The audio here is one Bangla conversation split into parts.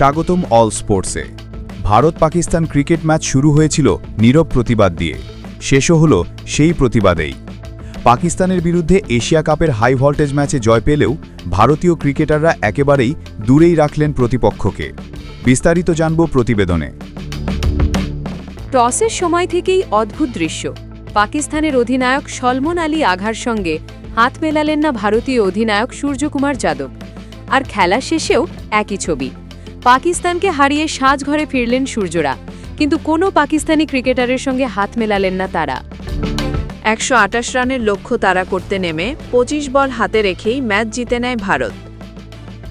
স্বাগতম অল স্পোর্টসে। ভারত পাকিস্তান ক্রিকেট ম্যাচ শুরু হয়েছিল নীরব প্রতিবাদ দিয়ে। শেষও হল সেই প্রতিবাদেই। পাকিস্তানের বিরুদ্ধে এশিয়া কাপের হাই ভোল্টেজ ম্যাচে জয় পেলেও ভারতীয় ক্রিকেটাররা একেবারেই দূরেই রাখলেন প্রতিপক্ষকে। বিস্তারিত জানব প্রতিবেদনে। টসের সময় থেকেই অদ্ভুত দৃশ্য। পাকিস্তানের অধিনায়ক সলমন আলী আঘার সঙ্গে হাত মেলালেন না ভারতীয় অধিনায়ক সূর্যকুমার যাদব। আর খেলা শেষেও একই ছবি। পাকিস্তানকে হারিয়ে সাজঘরে ফিরলেন সূর্যরা। কিন্তু কোনো পাকিস্তানি ক্রিকেটারের সঙ্গে হাত মেলালেন না তারা। একশো আটাশ রানের লক্ষ্য তাড়া করতে নেমে পঁচিশ বল হাতে রেখেই ম্যাচ জিতে নেয় ভারত।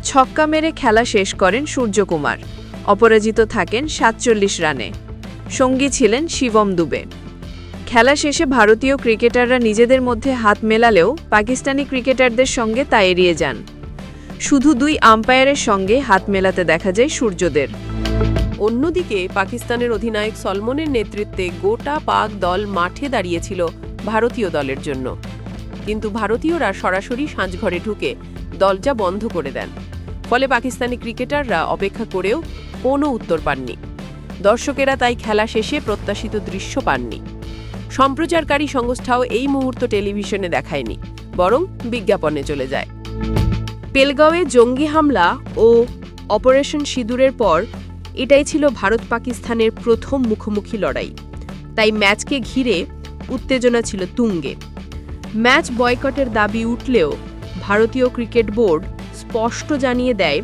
ছক্কা মেরে খেলা শেষ করেন সূর্যকুমার। অপরাজিত থাকেন সাতচল্লিশ রানে। সঙ্গী ছিলেন শিবম দুবে। খেলা শেষে ভারতীয় ক্রিকেটাররা নিজেদের মধ্যে হাত মেলালেও পাকিস্তানি ক্রিকেটারদের সঙ্গে তা এড়িয়ে যান। শুধু দুই আম্পায়ারের সঙ্গে হাত মেলাতে দেখা যায় সূর্যদের। অন্যদিকে পাকিস্তানের অধিনায়ক সলমনের নেতৃত্বে গোটা পাক দল মাঠে দাঁড়িয়েছিল ভারতীয় দলের জন্য। কিন্তু ভারতীয়রা সরাসরি সাঁঝঘরে ঢুকে দরজা বন্ধ করে দেন। ফলে পাকিস্তানি ক্রিকেটাররা অপেক্ষা করেও কোনো উত্তর পাননি। দর্শকেরা তাই খেলা শেষে প্রত্যাশিত দৃশ্য পাননি। সম্প্রচারকারী সংস্থাও এই মুহূর্ত টেলিভিশনে দেখায়নি, বরং বিজ্ঞাপনে চলে যায়। পেলগাঁওয়ে জঙ্গি হামলা ও অপারেশন সিঁদুরের পর এটাই ছিল ভারত পাকিস্তানের প্রথম মুখোমুখি লড়াই। তাই ম্যাচকে ঘিরে উত্তেজনা ছিল তুঙ্গে। ম্যাচ বয়কটের দাবি উঠলেও ভারতীয় ক্রিকেট বোর্ড স্পষ্ট জানিয়ে দেয়,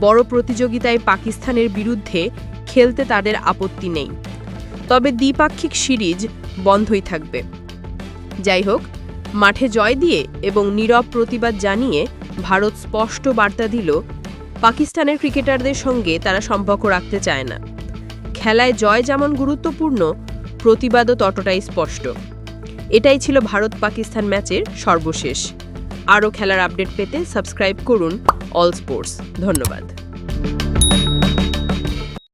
বড় প্রতিযোগিতায় পাকিস্তানের বিরুদ্ধে খেলতে তাদের আপত্তি নেই। তবে দ্বিপাক্ষিক সিরিজ বন্ধই থাকবে। যাই হোক মাঠে জয় দিয়ে এবং নীরব প্রতিবাদ জানিয়ে ভারত স্পষ্ট বার্তা দিল, পাকিস্তানের ক্রিকেটারদের সঙ্গে তারা সম্পর্ক রাখতে চায় না। খেলায় জয় যেমন গুরুত্বপূর্ণ, প্রতিবাদও ততটাই স্পষ্ট। এটাই ছিল ভারত পাকিস্তান ম্যাচের সর্বশেষ। আরও খেলার আপডেট পেতে সাবস্ক্রাইব করুন অল স্পোর্টস। ধন্যবাদ।